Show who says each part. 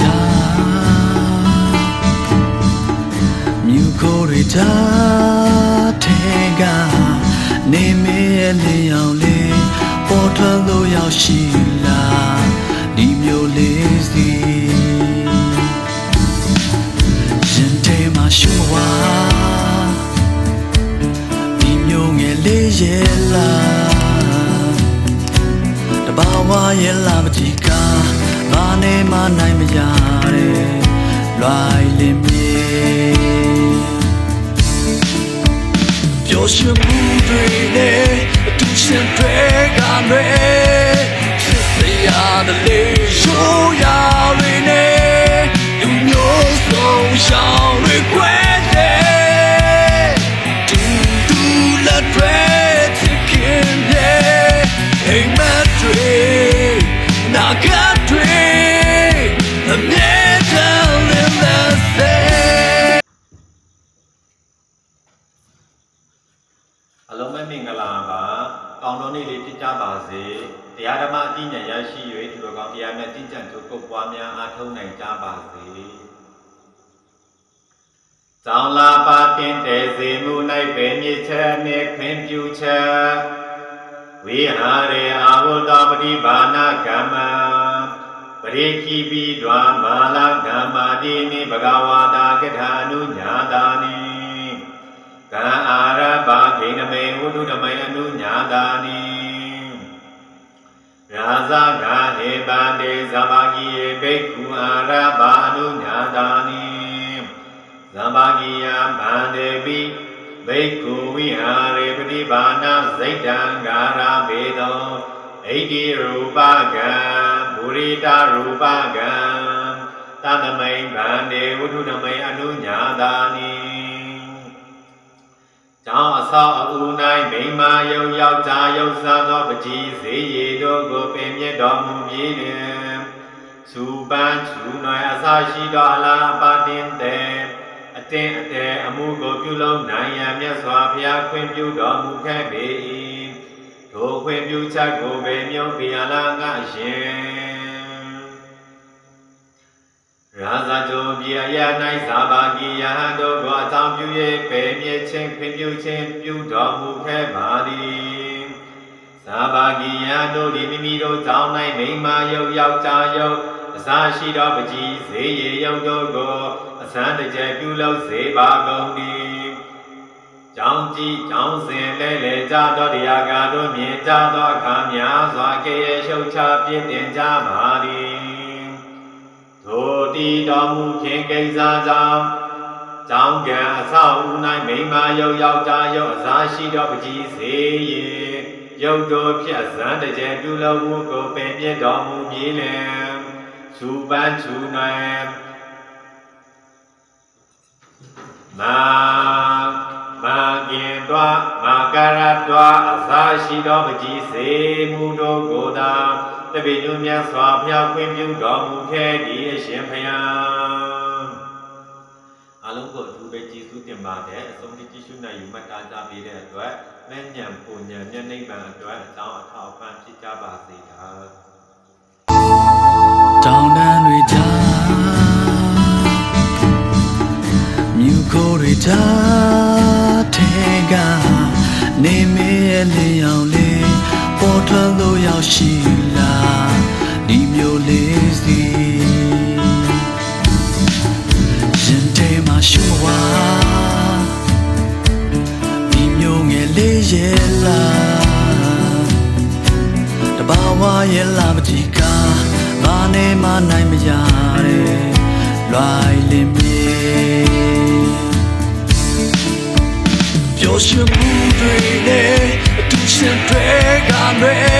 Speaker 1: ကြားမြူကိုတွေကြားထဲကနေမေးလျောင်လေးပေါ်ထွက်လို့ရောက်ရှိလာဒီမျိုးလေးစီရင်ထဲမှာရှုဝါဒီမျိုးငယ်လေးရဲ့လားတ ဘာဝရဲ့လာမကြည့်ကဘာနဲ့မှနိုင်မရတဲ့လွိုင်လင်းမြေပျော်ရွှင်မှုတွေနဲ့အတူရှင်တွေကမဲ့ အလုံး
Speaker 2: မဲ့မင်္ဂလာပါကောင်းတော်နေ့လေးဖြစ်ကြပါစေတရားဓမ္မအကျင့်ဉာဏ်ရရှိ၍သူတော်ကောင်းတရားများကျင့်ကြံကြိုးကုပ်ပွားများအားထုတ်နိုင်ကြပါစေကြောင်းလာပါတင်တဲ့စေမှု၌ပင်မြစ်ချက်နှင့်ခွင်ပြုချက်ဝိဟာရေအာဟုတောပฏิဘာနာကမ္မပရိခိပိဒွာမာလာကမ္မာတိနိဘဂဝါတာကထာနုညာတာနိ နမေဝုဒ္ဓဓမေအနုညာတာနိရာဇဂာဟေပန္တေဇဘာဂိယေဘိက္ခုအာရဘအနုညာတာနိဇဘာဂိယဗန္တေပိဘိက္ခုဝိဟာရေပฏิဘာနာစိတ်တံဂါရဘေတောဣတိရူပကံဘူရိတရူပကံတသမိန်ဗန္တေဝုဒ္ဓဓမေအနုညာတာနိကျောင်းအ ဆောက်အဦ၌မိမယုံယောက်ျားယုံစားသောပကြီးစေရည်တို့ကိုပင်မြတ်တော်မူပြီးလျင်သူပန်းသူနွယ်အစာရှိသောအလားပါတင်တဲ့အတင်းအတဲအမှုကိုပြုလုပ်နိုင်ရန်မြတ်စွာဘုရားခွင့်ပြုတော်မူခဲ့ပေ၏ထိုခွင့်ပြုချက်ကိုပေမြုံပြရလာငါရှင် ရာဇဂုံပြေအယ၌ဇာဘာဂိယဟံတို့ကိုအကြောင်းပြု၍ပေမြင့်ခြင်းခွင့်ပြုခြင်းပြုတော်မူခဲ့ပါသည်ဇာဘာဂိယတို့သည်မိမိတို့ကြောင်း၌မိမယုတ်ယောက်ျားယုတ်အစာရှိသောပကြီးဈေးရည်ယုတ်တို့ကိုအစမ်းတကြယ်ပြုလုပ်စေပါကုန်သည်ကြောင်းကြည့်ကြောင်းစဉ်လဲလေကြသောတရားကာတို့မြင်ကြသောအခါများစွာကေရရှုတ်ချပြည့်တင်ကြပါသည် ထိုတီတော်မူခြင်းကိစ္စကြောင့်ကြောင်းကံအဆောက်အဦ၌မိမယုတ်ယောက်ျားယုတ်အစားရှိသောပကြီးစေရေယုတ်တို့ဖြတ်ဇံတကြယ်ပြုလုပ်မှုကိုပင်ပြစ်တော်မူပြီးလင်သူပန်းသူနွယ်မာ မာကင်တော်မာကရတော်အစားရှိသောပကြီးစေမှုတို့ကိုသာတပိညုမြတ်စွာဘုရားခွင့်ပြုတော်မူခဲ့သည်အရှင်ဘုရားအလုံးကိုအထူးပဲကျေးဇူးတင်ပါတယ်အဆုံးထိကြည့်ရှုနိုင်ယူမှတ်သားကြပေးတဲ့အတွက်မဲ့ညံပူညံမျက်နှိပ်ပံအတွက်အကြောင်းအထောက်အပံ့ဖြစ်ကြပါစေတာ
Speaker 1: တောင်တန်းတွေကြားမြူကိုတွေကြား ထဲကနေမေးလျောင်လေးပေါ်ထွက်လို့ရောက်ရှိလာဒီမျိုးလေးစီရင်ထဲမှာရှုဝါဒီမျိုးငယ်လေးရဲ့လားတဘာဝရဲ့လာမကြည့်ကဘာနဲ့မှနိုင်မရတဲ့လွိုင်လင်းမြေပျော် ရွှင်မှုတွေနဲ့အတူရှင်တွေကမဲ့